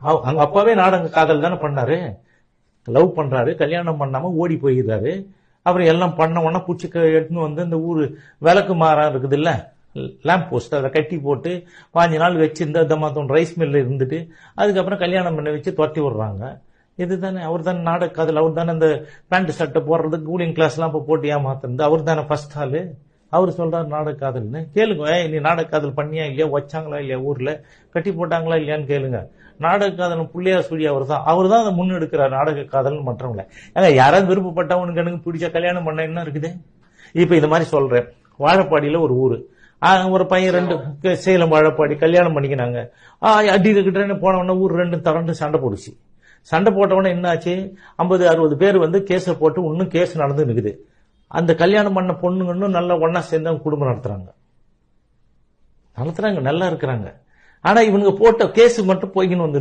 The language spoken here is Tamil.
அவங்க அப்பாவே நாடக காதல் தானே பண்ணாரு. லவ் பண்றாரு கல்யாணம் பண்ணாம ஓடி போயிடுறாரு. அப்புறம் எல்லாம் பண்ண உடனே பூச்சி எடுத்துன்னு வந்து இந்த ஊர் விளக்கு மாறம் இருக்குது இல்ல லேம்ப் போஸ்ட் அதை கட்டி போட்டு பாஞ்சு நாள் வச்சிருந்து இந்த மாத்தம் ரைஸ் மில்ல இருந்துட்டு அதுக்கப்புறம் கல்யாணம் பண்ணி வச்சு துரத்தி விடுறாங்க. இதுதானே அவர் தானே நாடக காதல் அவர் தானே இந்த பேண்ட் சட்டை போடுறது கூலிங் கிளாஸ் எல்லாம் இப்போ போட்டு ஏமாத்துறது. அவர் தானே ஃபர்ஸ்ட் ஆளு. அவர் சொல்றாரு நாடக காதல்னு. கேளுங்க நீ நாடக காதல் பண்ணியா இல்லையா? வச்சாங்களா இல்லையா? ஊர்ல. கட்டி போட்டாங்களா இல்லையான்னு கேளுங்க. நாடக காதல் புள்ளியா சுழி அவர் தான் அவர் தான் அதை முன்னெடுக்கிறார் நாடக காதல் மற்றவங்கள. ஏங்க யாராவது விருப்பப்பட்டவனுக்கு எனக்கு பிடிச்ச கல்யாணம் பண்ண என்ன இருக்குது? இப்ப இந்த மாதிரி சொல்றேன். வாழப்பாடியில ஒரு ஊரு. ஒரு பையன் ரெண்டு சேலம். வாழப்பாடி கல்யாணம் பண்ணிக்கினாங்க. ஆ, அடி கிட்ட போன உடனே ஊர் ரெண்டு தரண்டு சண்டை போடுச்சு. சண்டை போட்ட உடனே என்ன ஆச்சு ஐம்பது அறுபது பேர் வந்து கேஸை போட்டு இன்னும் கேஸ் நடந்து நிக்குது அந்த கல்யாணம் பண்ண பொண்ணுங்கன்னு நல்லா ஒன்னா சேர்ந்து அவங்க குடும்பம் நடத்துறாங்க. நடத்துறாங்க நல்லா இருக்கிறாங்க. ஆனா இவனுங்க போட்ட கேஸ் மட்டும் போய்கின்னு வந்து